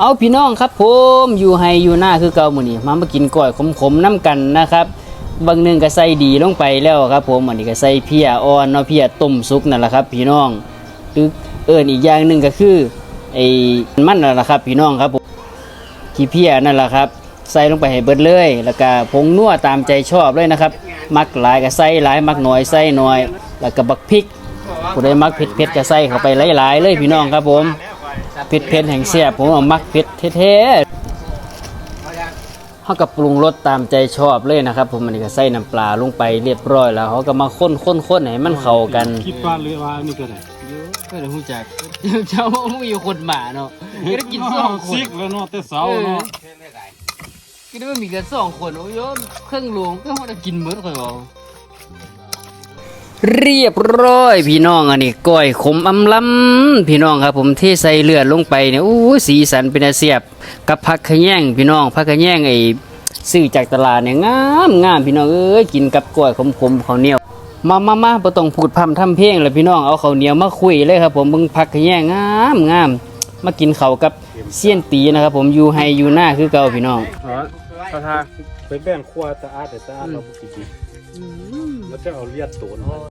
เอาพี่น้องครับผมอยู่ไฮอยู่หน้าคือเก่าหมื้อนี้มามากินก้อยขมๆน้ำกันนะครับบางหนึงก็ใส่ดีลงไปแล้วครับผมอันนี้ก็ใส่เพียอ่อนเนาะเพียต้มสุกนั่นแหละครับ พี่น้องหรือเอิ้นอีกอย่างหนึ่งก็คือไอ้มันนั่นแหละครับ พี่น้องครับผมขี้เพียนั่นแหละครับ ใส่ลงไปให้เบิดเลย แล้วก็ผงนัวตามใจชอบเลยนะครับ มักหลายก็ใส่หลายมักน้อยใส่น้อย แล้วก็บักพริกผู้ใดมักเผ็ดๆก็ใส่เข้าไปหลายๆเลยพี่น้องครับผม เผ็ดเผ็ดๆแห่งเสียบผมเอามักเผ็ดเท่ๆเขาก็ปรุงรสตามใจชอบเลยนะครับ ผมมันนี้ก็ใส่น้ำปลาลงไปเรียบร้อยแล้วเขาก็มาค้นค้นค้นให้มันเข้ากันคิดว่าเลยว่านี่ก็ได้ก็เลยหูจักเจ้ามีคนหมาเนาะก็ได้กินสองคนซิกแล้วเนาะแต่เสาเนาะก็ได้ว่ามีกันสองคนโอ้ยเครื่องหลวงก็เขาได้กินหมดค่อยบอก เรียบร้อยพี่น้องอันนี้ก้อยขมอำลำพี่น้องครับ ผมเทใส่เลือดลงไปเนี่ยอู้สีสันเป็นอาเสียบกับผักขะแยงพี่น้องผักขะแยงไอ้ซื้อจากตลาดเนี่ยงามงามพี่น้องเอ้ยกินกับก้อยขมๆข้าวเหนียวมามามาบ่ต้องพูดพร่ำทำเพลงเลยพี่น้องเอาข้าวเหนียวมาคุยเลยครับ ผมเบิ่งผักขะแยงงามงามมากินข้าวกับเสี้ยนตีนะครับ ผมอยู่ให้อยู่หน้าคือเก่าพี่น้องอ๋อพระทาไปแบ่งครัวตะอาดแต่ตะอาดเราบ่กินแล้วจะเอาเลียดโตน